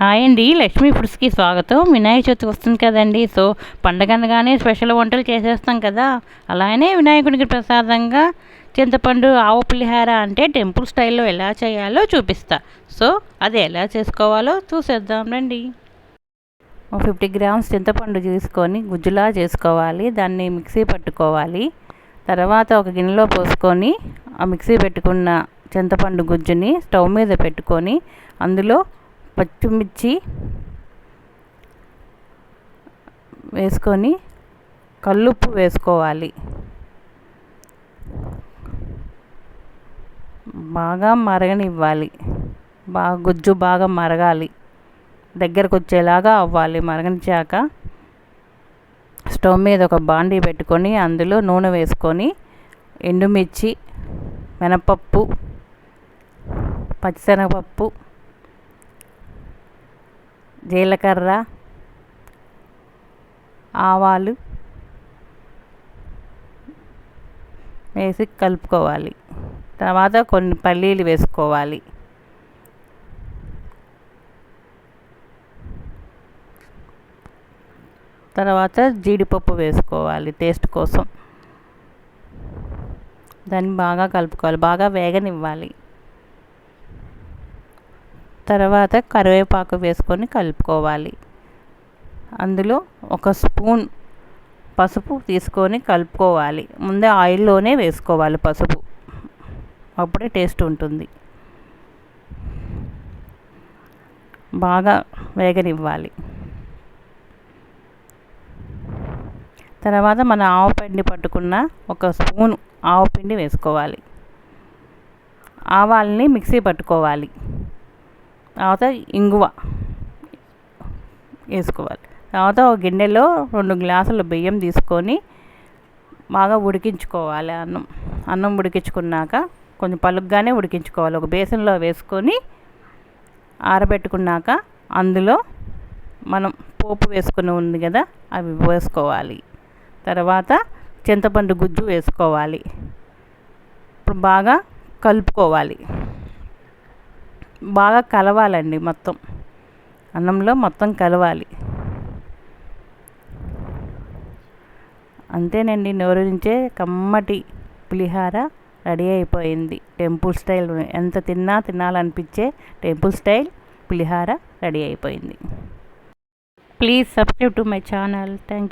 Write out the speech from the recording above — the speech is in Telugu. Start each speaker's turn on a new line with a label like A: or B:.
A: హాయ్ అండి లక్ష్మీ ఫుడ్స్కి స్వాగతం. వినాయక చవితి వస్తుంది కదండి సో పండగ అనగానే స్పెషల్ వంటలు చేసేస్తాం కదా. అలానే వినాయకుడికి ప్రసాదంగా చింతపండు ఆవు పులిహార అంటే టెంపుల్ స్టైల్లో ఎలా చేయాలో చూపిస్తా. సో అది ఎలా చేసుకోవాలో చూసేద్దాం రండి. ఫిఫ్టీ గ్రామ్స్ చింతపండు తీసుకొని గుజ్జులా చేసుకోవాలి. దాన్ని మిక్సీ పట్టుకోవాలి. తర్వాత ఒక గిన్నెలో పోసుకొని ఆ మిక్సీ పెట్టుకున్న చింతపండు గుజ్జుని స్టవ్ మీద పెట్టుకొని అందులో పచ్చిమిర్చి వేసుకొని కల్లుప్పు వేసుకోవాలి. బాగా మరగనివ్వాలి. బాగా గుజ్జు బాగా మరగాలి. దగ్గరకు వచ్చేలాగా అవ్వాలి. మరగనిచ్చాక స్టవ్ మీద ఒక బాండీ పెట్టుకొని అందులో నూనె వేసుకొని ఎండుమిర్చి మినపప్పు పచ్చిశనగపప్పు జీలకర్ర ఆవాలు వేసి కలుపుకోవాలి. తర్వాత కొన్ని పల్లీలు వేసుకోవాలి. తర్వాత జీడిపప్పు వేసుకోవాలి టేస్ట్ కోసం. దాన్ని బాగా కలుపుకోవాలి బాగా వేగనివ్వాలి. తర్వాత కరివేపాకు వేసుకొని కలుపుకోవాలి. అందులో ఒక స్పూన్ పసుపు తీసుకొని కలుపుకోవాలి. ముందే ఆయిల్లోనే వేసుకోవాలి పసుపు. అప్పుడే టేస్ట్ ఉంటుంది. బాగా వేగనివ్వాలి. తర్వాత మన ఆవు పిండి పట్టుకున్న ఒక స్పూన్ ఆవు పిండి వేసుకోవాలి. ఆవాల్ని మిక్సీ పట్టుకోవాలి. తర్వాత ఇంగువ వేసుకోవాలి. తర్వాత ఒక గిన్నెలో రెండు గ్లాసులు బియ్యం తీసుకొని బాగా ఉడికించుకోవాలి అన్నం. అన్నం ఉడికించుకున్నాక కొంచెం పలుగ్గానే ఉడికించుకోవాలి. ఒక బేసన్లో వేసుకొని ఆరబెట్టుకున్నాక అందులో మనం పోపు వేసుకుని ఉంది కదా అవి వేసుకోవాలి. తర్వాత చింతపండు గుజ్జు వేసుకోవాలి. ఇప్పుడు బాగా కలుపుకోవాలి. బాగా కలవాలండి మొత్తం. అన్నంలో మొత్తం కలవాలి. అంతేనండి నోరుంచే కమ్మటి పులిహార రెడీ అయిపోయింది. టెంపుల్ స్టైల్ ఎంత తిన్నా తినాలనిపించే టెంపుల్ స్టైల్ పులిహార రెడీ అయిపోయింది. Please subscribe to my channel. Thank you